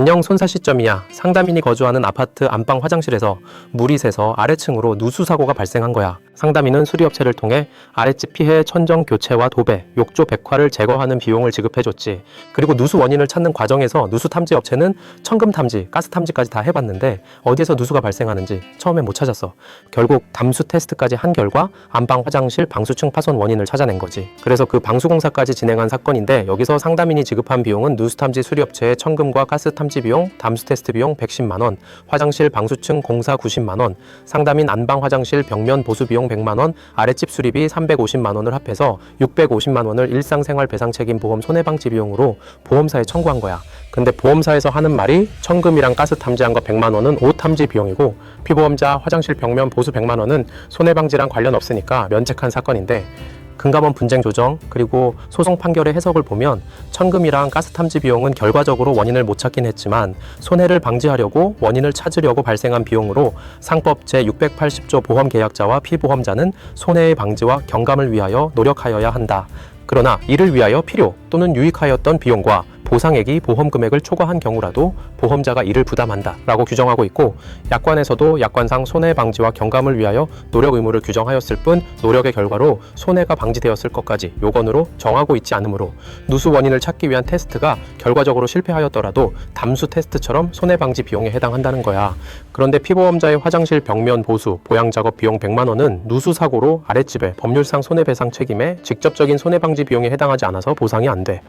안녕 손사 시점이야. 상담인이 거주하는 아파트 안방 화장실에서 물이 새서 아래층으로 누수 사고가 발생한 거야. 상담인은 수리업체를 통해 아랫집 피해 천정 교체와 도배, 욕조 백화를 제거하는 비용을 지급해줬지. 그리고 누수 원인을 찾는 과정에서 누수 탐지 업체는 천금 탐지, 가스 탐지까지 다 해봤는데 어디에서 누수가 발생하는지 처음에 못 찾았어. 결국 담수 테스트까지 한 결과 안방 화장실 방수층 파손 원인을 찾아낸 거지. 그래서 그 방수공사까지 진행한 사건인데 여기서 상담인이 지급한 비용은 누수 탐지 수리업체의 천금과 가스 탐지 비용, 담수 테스트 비용 110만 원, 화장실 방수층 공사 90만 원, 상담인 안방 화장실 벽면 보수 비용 100만 원, 아랫집 수리비 350만 원을 합해서 650만 원을 일상생활 배상 책임 보험 손해방지 비용으로 보험사에 청구한 거야. 근데 보험사에서 하는 말이 천금이랑 가스 탐지한 거 100만 원은 옷 탐지 비용이고 피보험자 화장실 벽면 보수 100만 원은 손해방지랑 관련 없으니까 면책한 사건인데 금감원 분쟁 조정 그리고 소송 판결의 해석을 보면 천금이랑 가스 탐지 비용은 결과적으로 원인을 못 찾긴 했지만 손해를 방지하려고 원인을 찾으려고 발생한 비용으로 상법 제 680조 보험 계약자와 피보험자는 손해의 방지와 경감을 위하여 노력하여야 한다. 그러나 이를 위하여 필요 또는 유익하였던 비용과 보상액이 보험 금액을 초과한 경우라도 보험자가 이를 부담한다라고 규정하고 있고 약관에서도 약관상 손해 방지와 경감을 위하여 노력 의무를 규정하였을 뿐 노력의 결과로 손해가 방지되었을 것까지 요건으로 정하고 있지 않으므로 누수 원인을 찾기 위한 테스트가 결과적으로 실패하였더라도 담수 테스트처럼 손해 방지 비용에 해당한다는 거야. 그런데 피보험자의 화장실 벽면 보수, 보양 작업 비용 100만 원은 누수 사고로 아랫집에 법률상 손해배상 책임에 직접적인 손해 방지 비용에 해당하지 않아서 보상이 안 돼.